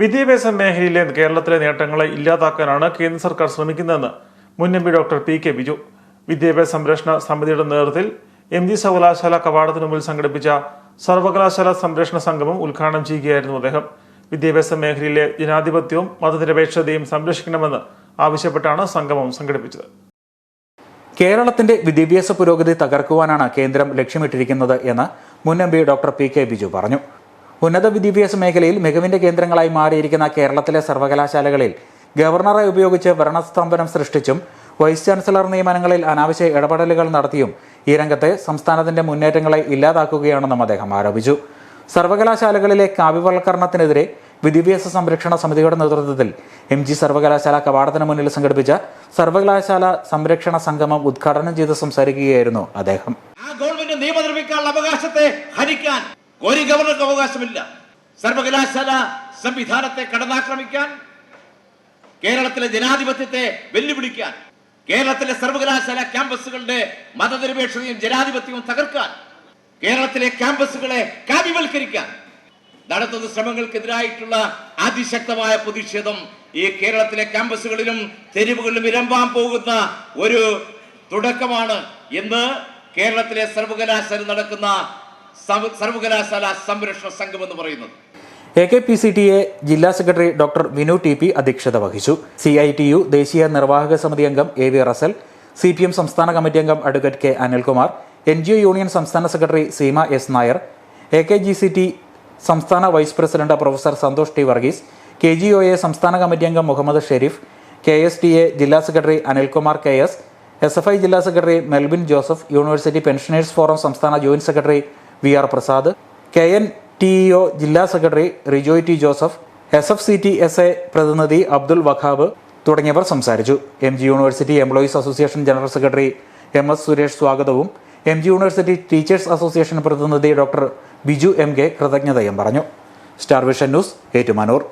വിദ്യാഭ്യാസ മേഖലയിലെ കേരളത്തിലെ നേട്ടങ്ങളെ ഇല്ലാതാക്കാനാണ് കേന്ദ്ര സർക്കാർ ശ്രമിക്കുന്നതെന്ന് മുൻ M P doctor P K Biju. വിദ്യാഭ്യാസ സംരക്ഷണ സമിതിയുടെ നേതൃത്വത്തിൽ എം ജി സർവകലാശാല കവാടത്തിനു മുമ്പിൽ സംഘടിപ്പിച്ച സർവകലാശാല സംരക്ഷണ സംഗമം ഉദ്ഘാടനം ചെയ്യുകയായിരുന്നു അദ്ദേഹം. വിദ്യാഭ്യാസ മേഖലയിലെ ജനാധിപത്യവും മതനിരപേക്ഷതയും സംരക്ഷിക്കണമെന്ന് ആവശ്യപ്പെട്ടാണ് സംഗമം സംഘടിപ്പിച്ചത്. കേരളത്തിന്റെ വിദ്യാഭ്യാസ പുരോഗതി തകർക്കുവാനാണ് കേന്ദ്രം ലക്ഷ്യമിട്ടിരിക്കുന്നത് എന്ന് മുൻ M P doctor P K Biju പറഞ്ഞു. ഉന്നത വിദ്യാഭ്യാസ മേഖലയിൽ മികവിന്റെ കേന്ദ്രങ്ങളായി മാറിയിരിക്കുന്ന കേരളത്തിലെ സർവകലാശാലകളിൽ ഗവർണറെ ഉപയോഗിച്ച് ഭരണസ്തംഭനം സൃഷ്ടിച്ചും വൈസ് ചാൻസലർ നിയമനങ്ങളിൽ അനാവശ്യ ഇടപെടലുകൾ നടത്തിയും ഈ രംഗത്തെ സംസ്ഥാനത്തിന്റെ മുന്നേറ്റങ്ങളെ ഇല്ലാതാക്കുകയാണെന്നും അദ്ദേഹം ആരോപിച്ചു. സർവകലാശാലകളിലെ കാവ്യവൽക്കരണത്തിനെതിരെ വിദ്യാഭ്യാസ സംരക്ഷണ സമിതിയുടെ നേതൃത്വത്തിൽ എം ജി സർവകലാശാല കവാടത്തിന് മുന്നിൽ സംഘടിപ്പിച്ച സർവകലാശാല സംരക്ഷണ സംഗമം ഉദ്ഘാടനം ചെയ്ത് സംസാരിക്കുകയായിരുന്നു അദ്ദേഹം. ആ ഒരു ഗവർണർക്ക് അവകാശമില്ല. സർവകലാശാല സംവിധാനത്തെ കടന്നാക്രമിക്കാൻ കേരളത്തിലെ ജനാധിപത്യത്തെ വെല്ലുവിളിക്കാൻ കേരളത്തിലെ സർവകലാശാല ക്യാമ്പസുകളുടെ മതനിരപേക്ഷതയും ജനാധിപത്യവും തകർക്കാൻ കേരളത്തിലെ ക്യാമ്പസുകളെ കാവ്യവൽക്കരിക്കാൻ നടത്തുന്ന ശ്രമങ്ങൾക്കെതിരായിട്ടുള്ള അതിശക്തമായ പ്രതിഷേധം ഈ കേരളത്തിലെ ക്യാമ്പസുകളിലും തെരുവുകളിലും ഇരമ്പാൻ പോകുന്ന ഒരു തുടക്കമാണ്. ഇന്ന് കേരളത്തിലെ സർവകലാശാല നടക്കുന്ന സർവകലാശാല സംരക്ഷണ സംഘം എന്ന് പറയുന്നത്. A K P C T A ജില്ലാ secretary doctor Vinu T P അധ്യക്ഷത വഹിച്ചു. സി ഐ ടി യു ദേശീയ നിർവാഹക സമിതി അംഗം A V Russel C P M സംസ്ഥാന കമ്മിറ്റി അംഗം advocate K Anilkumar N G O union സംസ്ഥാന secretary Seema S Nair A K G C T സംസ്ഥാന vice president professor Santhosh T Varghese K G O A സംസ്ഥാന committee അംഗം Muhammad Sharif K S T A ജില്ലാ secretary Anilkumar K S F I I ജില്ലാ secretary Melbin Joseph university pensioners forum സംസ്ഥാന joint secretary V R Prasad K N T E O ജില്ലാ secretary Rijoy T Joseph S F C T S A പ്രതിനിധി അബ്ദുൽ വഖാബ് തുടങ്ങിയവർ സംസാരിച്ചു. M G university employees association general secretary M S Suresh സ്വാഗതവും M G university teachers association പ്രതിനിധി doctor Biju M K കൃതജ്ഞതയും പറഞ്ഞു. Star vision news Ettumanoor.